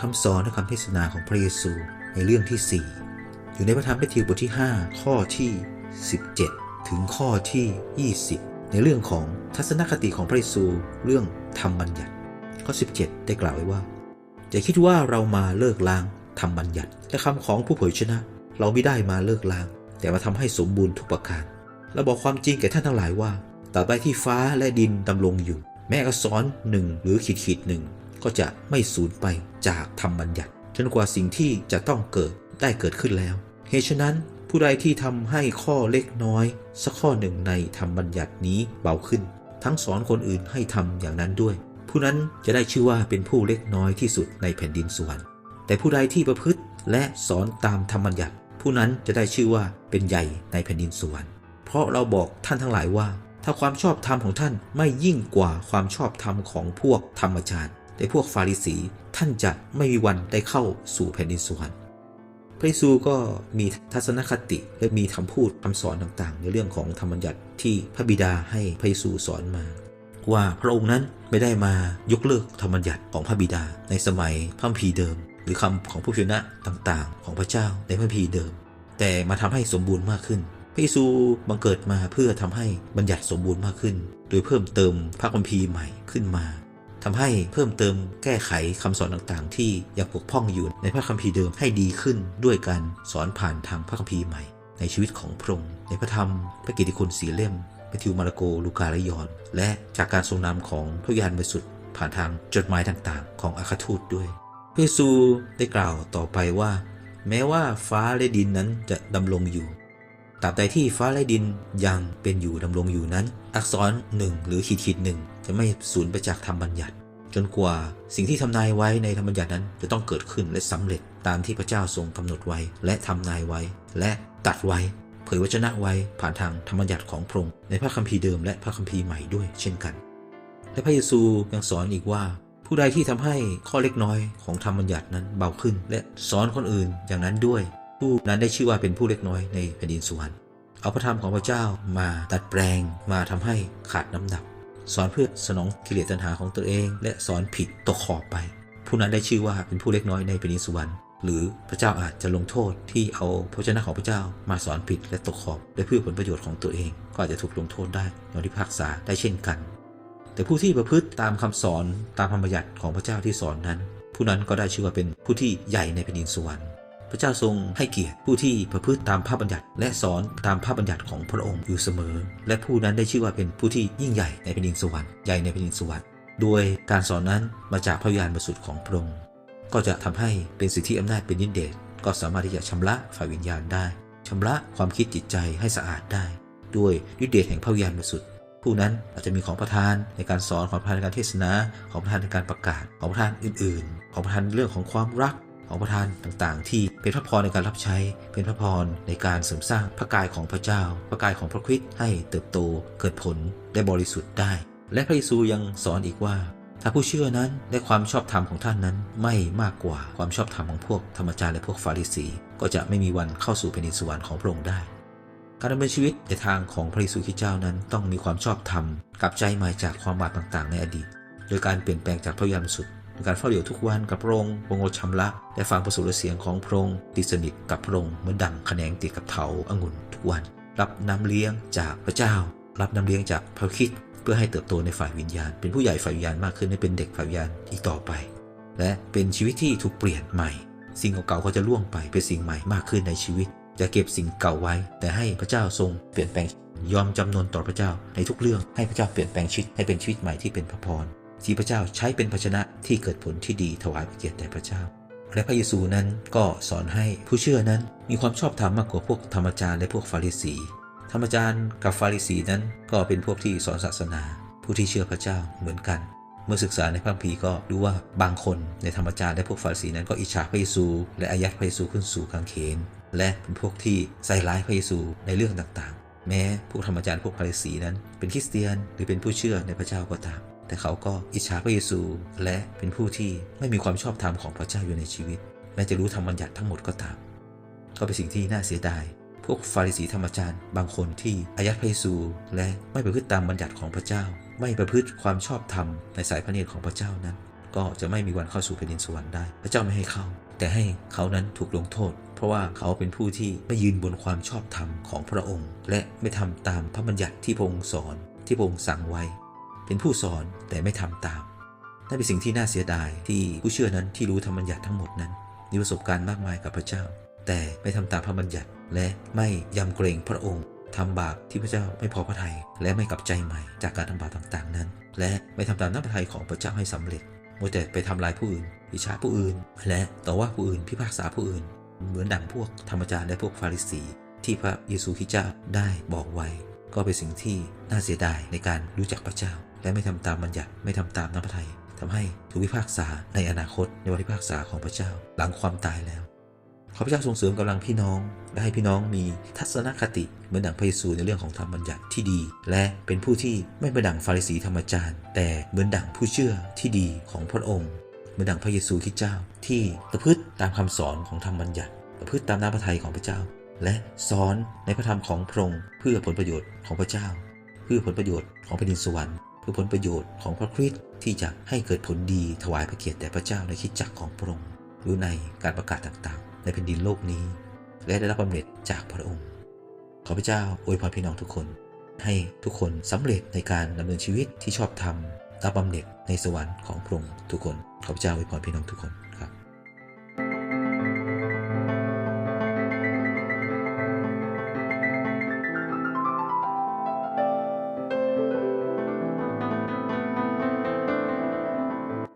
คำสอนและคำเทศนาของพระเยซูในเรื่องที่ 4 อยู่ในพระธรรมแมทธิวบทที่ 5 ข้อที่ 17 ถึงข้อที่ 20 ในเรื่องของทัศนคติของพระเยซูเรื่องธรรมบัญญัติ ข้อ 17 ได้กล่าวไว้ว่าอย่าคิดว่าเรามาเลิกล้างธรรมบัญญัติและคำของผู้เผยชนะ เราไม่ได้มาเลิกล้าง แต่มาทำให้สมบูรณ์ทุกประการและบอกความจริงแก่ท่านทั้งหลายว่าตราบใดที่ฟ้าและดินดำรงอยู่ แม้อักษรหนึ่งหรือขีดขีดหนึ่ง ก็จะไม่สูญไปจากธรรมบัญญัติจนกว่าสิ่งที่จะต้องเกิดได้เกิดขึ้นแล้ว เหตุฉะนั้นผู้ใดที่ทำให้ข้อเล็กน้อย สักข้อหนึ่งในธรรมบัญญัตินี้เบาขึ้น ทั้งสอนคนอื่นให้ทำอย่างนั้นด้วย ผู้นั้นจะได้ชื่อว่าเป็นผู้เล็กน้อยที่สุดในแผ่นดินสวรรค์แต่ผู้ใดที่ประพฤติและสอนตามธรรมบัญญัติ ผู้นั้นจะได้ชื่อว่าเป็นใหญ่ในแผ่นดินสวรรค์เพราะเราบอกท่านทั้งหลายว่า ถ้าความชอบธรรมของท่านไม่ยิ่งกว่าความชอบธรรมของพวกธรรมจารย์ แต่พวกฟาริสีท่านจะไม่มีวันได้เข้าสู่แผ่นดินสวรรค์พระเยซูก็มีทัศนคติและมีคำพูดคำสอนต่างๆ ในเรื่องของธรรมบัญญัติที่พระบิดาให้พระเยซูสอนมา ว่าพระองค์นั้นไม่ได้มายกเลิกธรรมบัญญัติของพระบิดาในสมัยพระคัมภีเดิม หรือคำของผู้ชนะต่างๆ ของพระเจ้าในพระคัมภีเดิม แต่มาทำให้สมบูรณ์มากขึ้น พระเยซูบังเกิดมาเพื่อทำให้บัญญัติสมบูรณ์มากขึ้น โดยเพิ่มเติมพระคัมภีร์ใหม่ขึ้นมา ทำให้เพิ่มเติมแก้ไขคำสอนต่างๆ ที่ยังปกพ่องอยู่ในพระคัมภีร์เดิมให้ดีขึ้นด้วยการสอนผ่านทางพระคัมภีร์ใหม่ ในชีวิตของพระองค์ในพระธรรม พระกิติคุณสีเล่มมัทธิวมาระโก ลูกาและยอน และจากการทรงนำของพระยานบริสุทธิ์ผ่านทางจดหมายต่างๆ ของอาคาทูตด้วยพระเยซูได้กล่าวต่อไปว่า แม้ว่าฟ้าและดินนั้นจะดำรงอยู่ ตราบใดที่ฟ้าและดินยังเป็นอยู่ดำรงอยู่นั้น อักษรหนึ่งหรือขีดขีดหนึ่งจะไม่สูญไปจากธรรมบัญญัติ จนกว่าสิ่งที่ทำนายไว้ในธรรมบัญญัตินั้นจะต้องเกิดขึ้นและสำเร็จตามที่พระเจ้าทรงกำหนดไว้ และทำนายไว้ และตัดไว้เผยวจนะไว้ผ่านทางธรรมบัญญัติของพระองค์ในพระคัมภีร์เดิมและพระคัมภีร์ใหม่ด้วยเช่นกัน และพระเยซูยังสอนอีกว่า ผู้ใดที่ทำให้ข้อเล็กน้อยของธรรมบัญญัตินั้นเบาขึ้น และสอนคนอื่นอย่างนั้นด้วย ผู้นั้นได้ชื่อว่าเป็นผู้เล็กน้อยในแผ่นดินสวรรค์เอาพระธรรมของพระเจ้ามาดัดแปลงมาทำให้ขาดน้ำหนัก สอนเพื่อสนองกิเลสตัณหาของตัวเอง และสอนผิดตกขอบไป ผู้นั้นได้ชื่อว่าเป็นผู้เล็กน้อยในแผ่นดินสวรรค์หรือพระเจ้าอาจจะลงโทษที่เอาพระเจ้าของพระเจ้ามาสอนผิดและตกขอบและเพื่อผลประโยชน์ของตัวเอง ก็อาจจะถูกลงโทษได้ในที่พักษาได้เช่นกัน แต่ผู้ที่ประพฤติตามคำสอนตามธรรมบัญญัติของพระเจ้าที่สอนนั้น ผู้นั้นก็ได้ชื่อว่าเป็นผู้ที่ใหญ่ในแผ่นดินสวรรค์ พระเจ้าทรงให้เกียรติผู้ที่ประพฤติตามพระบัญญัติ และสอนตามพระบัญญัติของพระองค์อยู่เสมอ และผู้นั้นได้ชื่อว่าเป็นผู้ที่ยิ่งใหญ่ในแผ่นดินสวรรค์ใหญ่ในแผ่นดินสวรรค์โดยการสอนนั้นมาจากพระญาณบริสุทธิ์ของพระองค์ก็จะทำให้เป็นสิทธิอำนาจเป็นยินเดชก็สามารถที่จะชำระฝ่ายวิญญาณได้ชำระความคิดจิตใจให้สะอาดได้ ด้วยฤทธิเดชแห่งพระญาณบริสุทธิ์ผู้นั้นอาจจะมีของประทานในการสอนของประทานในการเทศนาของประทานในการประกาศของประทานอื่น ๆ ของประทานเรื่องของความรัก ของประทานต่างๆ ที่เป็นพระพรในการรับใช้ เป็นพระพรในการเสริมสร้างพระกายของพระเจ้า พระกายของพระคริสต์ให้เติบโตเกิดผลได้บริสุทธิ์ได้ และพระเยซูยังสอนอีกว่า ถ้าผู้เชื่อนั้นได้ความชอบธรรมของท่านนั้น ไม่มากกว่าความชอบธรรมของพวกธรรมจารย์และพวกฟาริสี ก็จะไม่มีวันเข้าสู่แผ่นดินสวรรค์ของพระองค์ได้การดำเนินชีวิตในทางของพระเยซูคริสต์เจ้านั้นต้องมีความชอบธรรมกลับใจใหม่จากความบาปต่างๆ ในอดีต โดยการเปลี่ยนแปลงจากพระวิญญาณบริสุท ธิ์โดยการเฝ้าอยู่ทุกวันกับพระองค์ปรงลดชำระและฟังประสูติเสียงของพระองค์ติดสนิทกับพระองค์เหมือนดังแขนงติดกับเถาองุ่นทุกวัน รับน้ำเลี้ยงจากพระเจ้า รับน้ำเลี้ยงจากพระคริสต์เพื่อให้เติบโตในฝ่ายวิญญาณ เป็นผู้ใหญ่ฝ่ายวิญญาณมากขึ้นให้เป็นเด็กฝ่ายวิญญาณอีกต่อไป และเป็นชีวิตที่ถูกเปลี่ยนใหม่ สิ่งเก่าๆก็จะล่วงไปเป็นสิ่งใหม่มากขึ้นในชีวิตจะเก็บสิ่งเก่าไว้ แต่ให้พระเจ้าทรงเปลี่ยนแปลงยอมจำนนต่อพระเจ้าในทุกเรื่องให้พระเจ้าเปลี่ยนแปลงชีวิตให้เป็นชีวิตใหม่ที่เป็นพระพร ที่พระเจ้าใช้เป็นภาชนะที่เกิดผลที่ดีถวายพระเกียรติแด่พระเจ้า และพระเยซูนั้นก็สอนให้ผู้เชื่อนั้นมีความชอบธรรมมากกว่าพวกธรรมจารย์และพวกฟาริสี ธรรมจารย์กับฟาริสีนั้นก็เป็นพวกที่สอนศาสนา ผู้ที่เชื่อพระเจ้าเหมือนกัน เมื่อศึกษาในพระคัมภีร์ก็รู้ว่าบางคนในธรรมจารย์และพวกฟาริสีนั้นก็อิจฉาพระเยซู และอายัดพระเยซูขึ้นสู่กางเขน และเป็นพวกที่ใส่ร้ายพระเยซูในเรื่องต่างๆ แม้พวกธรรมจารย์พวกฟาริสีนั้น เป็นคริสเตียนหรือเป็นผู้เชื่อในพระเจ้าก็ตาม แต่เขาก็อิจฉาพระเยซู และเป็นผู้ที่ไม่มีความชอบธรรมของพระเจ้าอยู่ในชีวิตแม้จะรู้ธรรมบัญญัติทั้งหมดก็ตาม ก็เป็นสิ่งที่น่าเสียดาย พวกฟาริสีธรรมจารย์ บางคนที่อายัดพระเยซู และไม่ประพฤติตามบัญญัติของพระเจ้า ไม่ประพฤติความชอบธรรมในสายพระเนตรของพระเจ้านั้น ก็จะไม่มีวันเข้าสู่แผ่นดินสวรรค์ได้ พระเจ้าไม่ให้เข้า แต่ให้เขานั้นถูกลงโทษ เพราะว่าเขาเป็นผู้ที่ไม่ยืนบนความชอบธรรมของพระองค์ และไม่ทำตามพระบัญญัติที่พระองค์สอนที่พระองค์สั่งไว้ เป็นผู้สอนแต่ไม่ทำตาม นั่นเป็นสิ่งที่น่าเสียดายที่ผู้เชื่อนั้นที่รู้ธรรมบัญญัติทั้งหมดนั้น มีประสบการณ์มากมายกับพระเจ้า แต่ไม่ทำตามพระบัญญัติ และไม่ยำเกรงพระองค์ทำบาปที่พระเจ้าไม่พอพระทยัยและไม่กลับใจใหม่จากการทำบาปต่างๆ นั้น และไม่ทำตามน้ำพระทัยของพระเจ้าให้สำเร็จมัวแต่ไปทำลายผู้อื่นอิจฉาผู้อื่น และต่อว่าผู้อื่นพิพากษาผู้อื่น เหมือนดังพวกธรรมจารย์และพวกฟาริสี ที่พระเยซูคริสต์เจ้าได้บอกไว้ ก็เป็นสิ่งที่น่าเสียดายในการรู้จักพระเจ้าและไม่ทำตามบัญญัติไม่ทำตามน้ำพระทัยทำให้ถูกพิพากษาในอนาคตในวันพิพากษาของพระเจ้าหลังความตายแล้วขอพระเจ้าส่งเสริมกำลังพี่น้อง และให้พี่น้องมีทัศนคติเหมือนดังพระเยซูในเรื่องของธรรมบัญญัติที่ดี และเป็นผู้ที่ไม่เหมือนดังฟาริสีธรรมจารย์ แต่เหมือนดังผู้เชื่อที่ดีของพระองค์ เหมือนดังพระเยซูคริสต์เจ้า ที่ประพฤติตามคำสอนของธรรมบัญญัติประพฤติตามน้ำพระทัยของพระเจ้า และสอนในพระธรรมของพระองค์เพื่อผลประโยชน์ของพระเจ้า เพื่อผลประโยชน์ของแผ่นดินสวรรค์ คือผลประโยชน์ของพระคริสต์ที่จะให้เกิดผลดีถวายพระเกียรติแด่พระเจ้าในคิดจักรของพระองค์ หรือในการประกาศต่างๆ ในแผ่นดินโลกนี้ และได้รับบำเหน็จจากพระองค์ ขอพระเจ้าอวยพรพี่น้องทุกคน ให้ทุกคนสำเร็จในการดำเนินชีวิตที่ชอบธรรมรับบำเหน็จในสวรรค์ของพระองค์ทุกคน ขอพระเจ้าอวยพรพี่น้องทุกคน